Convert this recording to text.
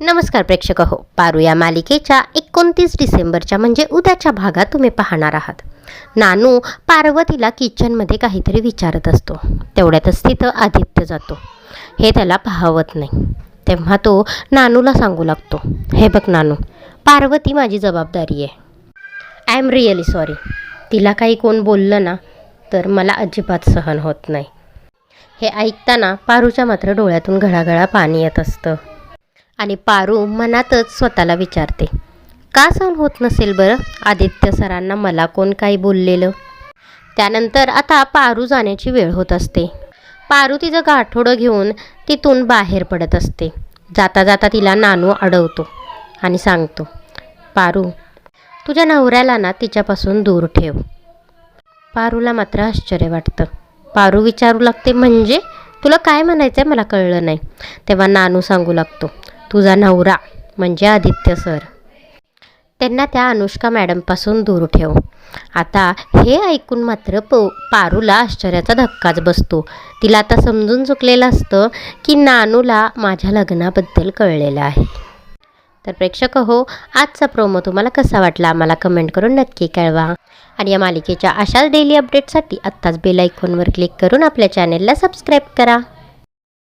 नमस्कार प्रेक्षक हो पारू या मालिकेच्या एकोणतीस डिसेंबरच्या म्हणजे उद्याच्या भागात तुम्ही पाहणार आहात. नानू पार्वतीला किचनमध्ये काहीतरी विचारत असतो. तेवढ्यातच तिथं आदित्य जातो. हे त्याला पाहवत नाही. तेव्हा तो नानूला सांगू लागतो हे बघ नानू पार्वती माझी जबाबदारी आहे. आय एम रिअली सॉरी तिला काही कोण बोललं ना तर मला अजिबात सहन होत नाही. हे ऐकताना पारूच्या मात्र डोळ्यातून घळाघळा पाणी येत असतं. आणि पारू मनातच स्वतःला विचारते. का सहन होत नसेल बरं? आदित्य सरांना मला कोण काही बोललेलं? त्यानंतर आता पारू जाण्याची वेळ होत असते. पारू तिचं गाठोडं घेऊन तिथून बाहेर पडत असते. जाता जाता तिला नानू अडवतो आणि सांगतो पारू तुझ्या नवऱ्याला ना तिच्यापासून दूर ठेव. पारूला मात्र आश्चर्य वाटतं. पारू विचारू लागते म्हणजे? तुला काय म्हणायचं आहे मला कळलं नाही. तेव्हा नानू सांगू लागतो तुझा नवरा म्हणजे आदित्य सर. त्यांना त्या अनुष्का मॅडमपासून दूर ठेव. आता हे ऐकून मात्र प पारूला आश्चर्याचा धक्काच बसतो. तिला आता समजून चुकलेलं असतं की नानूला माझ्या लग्नाबद्दल कळलेलं आहे. तर प्रेक्षक हो आजचा प्रोमो तुम्हाला कसा वाटला आम्हाला कमेंट करून नक्की कळवा. आणि या मालिकेच्या अशाच डेली अपडेटसाठी आत्ताच बेल आयकॉनवर क्लिक करून आपल्या चॅनेलला सबस्क्राईब करा.